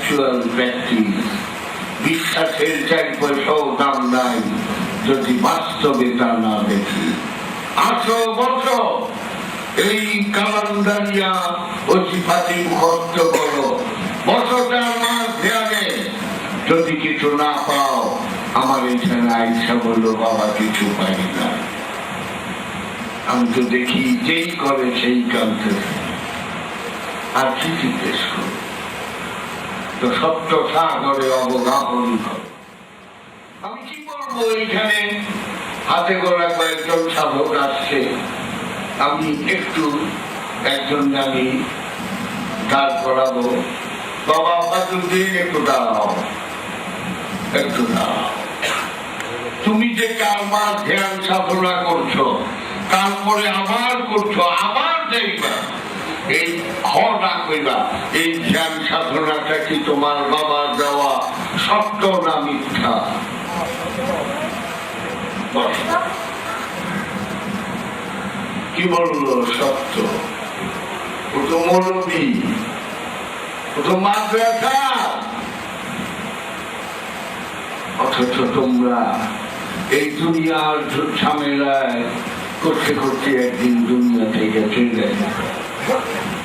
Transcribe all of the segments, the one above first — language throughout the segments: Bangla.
ইন্টেলেকচুয়াল প্র্যাকটিস বিশ্বাসের চার পয়সাও দাম নাই, যদি বাস্তবে তা না দেখি। আঠারো বছর, এই কালান্দারিয়া অজিফাতি মুখস্থ করো। বছরটা মাস ধ্যানে যদি কিছু না পাও, আমার এখানে আইসা বলল, বাবা, কিছু পাই না। আমি তো দেখি যেই করে সেই কাঁদতেছে আর কি জিজ্ঞেস করো তো সত্য সাগরে অবগাহন আমি কি বলব এখানে হাতে গোড়া কয়েকজন সাধক আসছে। আমি একটু একজন জানি দাঁড় করাবো। বাবা ফাজুদ্দিন একটু দাঁড়াও। একটু দাঁড়াও। তুমি যে কালমা ধ্যান সাধনা করছ, তারপরে আবার করছ, আবার দেখবা এই খটা কইবা। এই ধ্যান সাধনাটা কি তোমার বাবা দেওয়া? সত্য না মিথ্যা? কি বলল সত্য? ও তো মৌলবী ও তো মাদ্রাসা। অথচ তোমরা এই দুনিয়ার ঝামেলায় করতে করতে একদিন দুনিয়া থেকে চলে যাবে।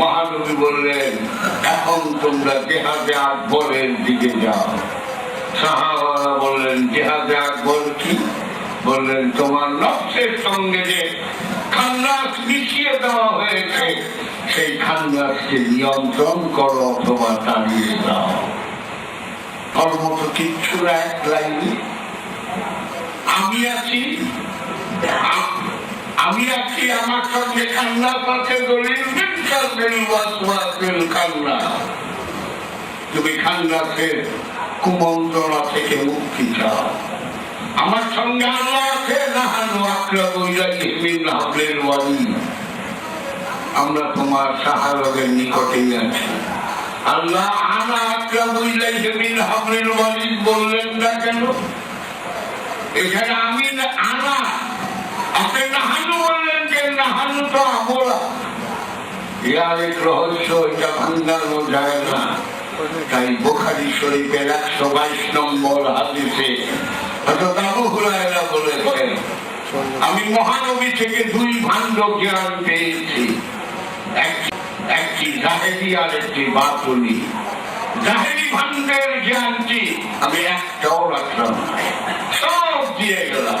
মহানবী বললেন, এখন তোমরা জেহাদে আকবরের দিকে যাও। সাহাবারা বললেন, জেহাদে আকবর কি? বললেন, তোমার নকশের সঙ্গে যে খান্নাস মিশিয়ে দেওয়া হয়েছে, সেই খান্নাসকে নিয়ন্ত্রণ করো অথবা তাড়িয়ে দাও। ধর্ম তো কিচ্ছু এক লাইনে আমি আছি আমি আছি আমার সঙ্গে কান্না, পাশে দলিল তুমি খান্নাসের কুমন্ত্রণা থেকে মুক্তি চাও? আমার সঙ্গে আল্লাহ আছে, নাহানু আকরাবু হাবলিল আমরা তোমার সাহারগের নিকটেই আছি। আল্লাহ আনা ওয়ারিদ বললেন না কেন? এখানে আমি আনা আপনি নাহানু বললেন যে নাহানু তো আমরা ইয়ার এক রহস্য এটা ভাঙ্গানো যায় না তাই বোখারি শরীফের একশো বাইশ নম্বর হাদিসে বলেছেন আমি মহানবী থেকে দুই ভাণ্ড জ্ঞান পেয়েছি এক- একটি জাহেরি আর একটি বাতুনি জাহেরি ভাণ্ডের জ্ঞানটি আমি একটাও রাখলাম সব দিয়ে গেলাম।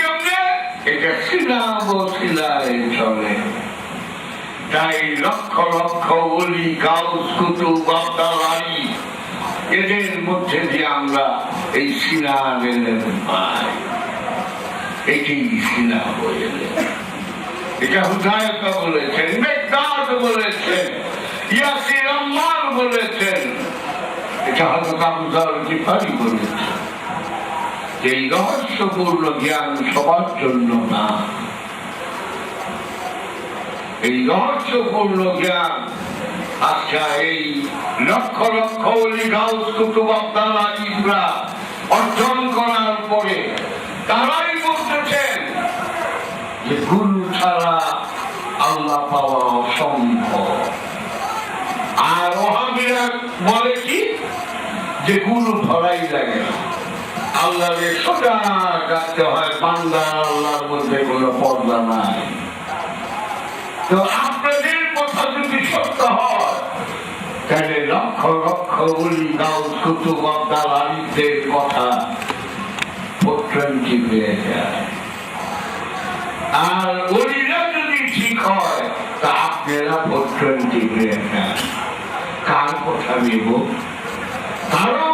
এটা সিনায় চলে। তাই লক্ষ লক্ষ অলি, গাউস, কুতুব আব্দালাই এদের মধ্যে দিয়ে আমরা এই সিনার এলেন পাই। এটি সিনা হয়ে এটা হুদায়তা বলেছেন, মেঘদাদ বলেছেন, ইয়াসির আম্মার বলেছেন। এটা হজরত আবুদার জিফারি বলেছেন। এই রহস্যপূর্ণ জ্ঞান সবার জন্য না। এই রহস্যপূর্ণ জ্ঞান আচ্ছা এই লক্ষ লক্ষ লিগাউস কুতুব আব্দাল আজিবরা অর্জন করার পরে তারাই বলতেছেন যে গুরু ছাড়া আল্লাহ পাওয়া অসম্ভব। আর ওহাবিরা বলে কি? যে গুরু ধরাই লাগে না। আল্লাহকে সোজা ডাকতে হয়, বান্দা আল্লাহর মধ্যে কোনো পর্দা নাই। তো আপনাদের কথা যদি সত্য হয়, তাহলে লক্ষ লক্ষ উলি গাউস কুতুব আব্দাল আলিদের কথা ভোট্রান্তি হয়ে যায়? আর ওইরা যদি ঠিক হয়, তা আপনারা ভোটন দিবে কার কথা নেব? কারও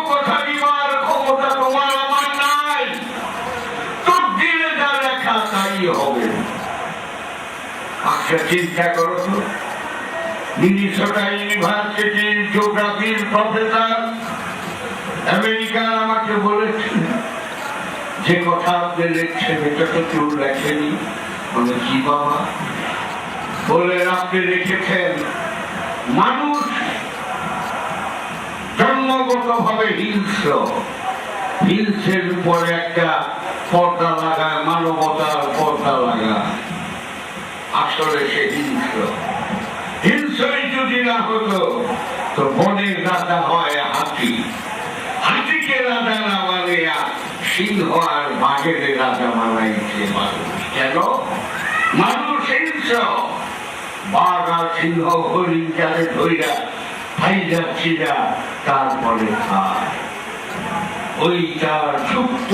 হবে। আচ্ছা চিন্তা করো তো। মিনিসোটা জিওগ্রাফির প্রফেসর আমাকে বলেছেন যে কথা আপনি লিখছেন, এটা তো কেউ লেখেনি। বলে কি বাবা। আপনি লিখেছেন, মানুষ জন্মগত ভাবে হিংস্র। হিংসের উপরে একটা পর্দা লাগায়, মানবতার পর্দা লাগায়। আসলে সে হিংস্র। হিংস্রই যদি না হতো, তো বনের রাজা হয় হাতি। হাতিকে রাজা না বানিয়া সিংহ আর বাঘের রাজা বানাইছে মানুষ। কেন? মানুষ হিংস্র। বাঘ আর সিংহ হরিণ যারে ধইরা ফাইজা ছিলা তারপরে খায়। ওই তার সুপ্ত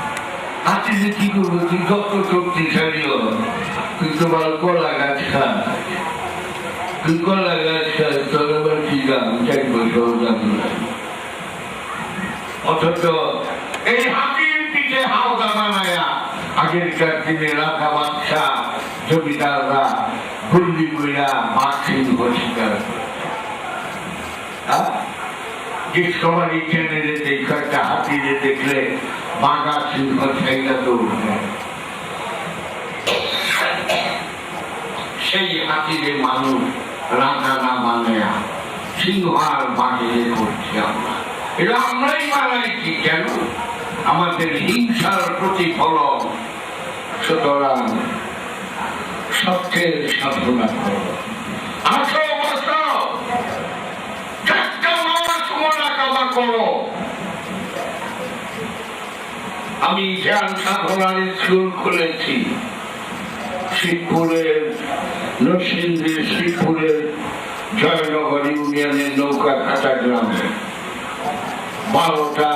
হাতি যে কি করব তুই যত শক্তিশালী হল তুই তোমার কলা গাছ খা তুই কলা গাছ খাস তোর আবার কি গান চাই বছর অথচ এই হাতির পিঠে হাওদা বানায়া, আগেরকার দিনে রাখা বাচ্চা জমিদাররা গুল্লি কইরা মাছিন শিকার করে। হ্যাঁ? ডিসকভারি চ্যানেলে এই কয়েকটা হাতিরে দেখলে সিংহ ছেলে তো সেই হাতিরে মানুষ না সিংহ আর করছি আমরা। এটা আমরাই কেন? আমাদের হিংসার প্রতিফলন সুতরাং সত্যের সাধনা করো। আসো কামা করো। আমি ধ্যান সাধনার স্কুল খুলেছি শিবপুরের নরসিংদীর শিবপুরের জয়নগর ইউনিয়নের নৌকা কাটা গ্রামে বারোটা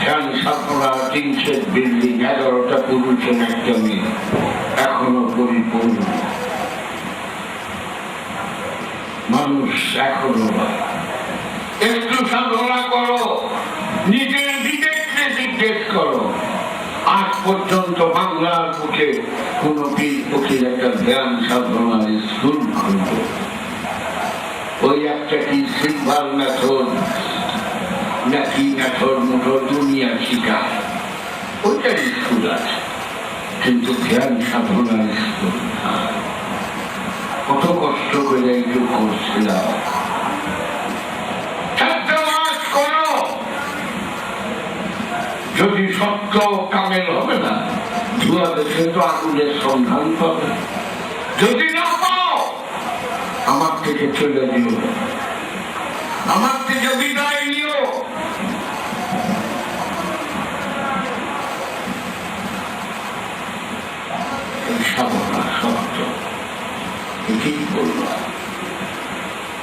ধ্যান সাধনা তিনশো বিল্ডিং, এগারোটা পুরুষের একটা মেয়ে, এখনও পরিপূর্ণ মানুষ এখনও। একটু সাধনা করো, নিজের জিজ্ঞেস করো। আজ পর্যন্ত বাংলার বুকে কোন পীর পক্ষীর একটা ধ্যান সাধনার স্কুল খুলব ওই একটা কি সিলভার মেথড নাকি মেথড মুঠো দুনিয়া শিখা ওইটার স্কুল আছে, কিন্তু ধ্যান সাধনার স্কুল কত কষ্ট করে একটু করছিলাম। কামেল হবে না। আগুনের সন্ধান পাবে। যদি না পাও, আমার থেকে চলে দিও আমার থেকে নিও।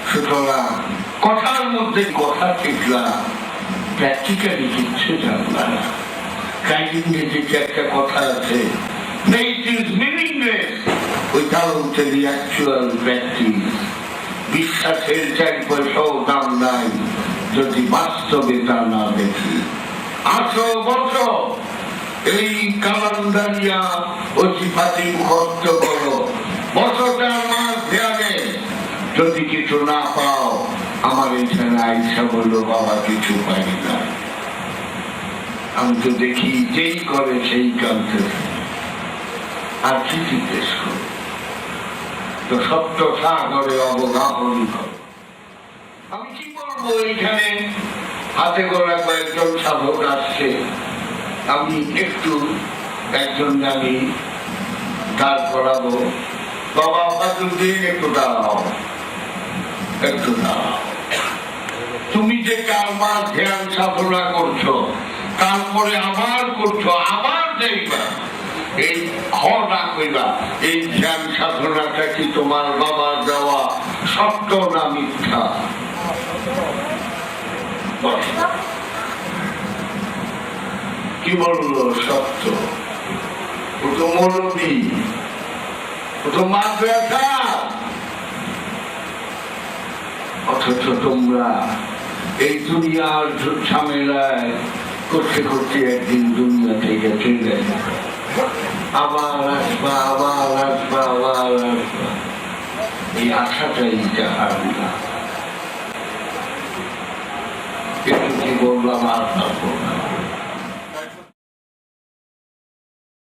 সুতরাং কথার মধ্যে কথা শিখলাম প্র্যাকটিক্যালি কিচ্ছু জানলাম না। তাই is meaningless without the actual. বিশ্বাসের চার পয়সাও দাম নাই যদি বাস্তবে তা না দেখি আঠারো বছর এই কালান্দারিয়া অজিপাতি মুখস্থ করো বছরটার মাস ধ্যানে যদি কিছু না পাও আমার এখানে আইসা বলল বাবা কিছু পাই না আমি তো দেখি যেই করে সেই কালতে আর কি জিজ্ঞেস করো। তো সত্য সাগরে অবগাহন করো। আমি কি বলব এখানে হাতে গোলা কয়েকজন সাধক আসছে। আমি একটু একজন আমি দাঁড় করাবো বাবা ফাজুদ্দিন একটু দাঁড়াও। একটু দাঁড়াও। তুমি যে কাল মাস ধ্যান সাধনা করছ তারপরে আবার করছ, আবার দেখবা। এই খরা কইবা এই ধ্যান সাধনাটা কি তোমার বাবার দেওয়া সত্য না মিথ্যা। কি বলল সত্য? ও তো মৌলবী ও তো মাদ্রাসা। অথচ তোমরা এই দুনিয়ার ঝামেলায় করতে করতে একদিন দুনিয়া থেকে চলে আবার আসবা আবার আসবা আবার আসবা। এই আশাটাই যাহার না। একটু কি বললাম আর তারপর না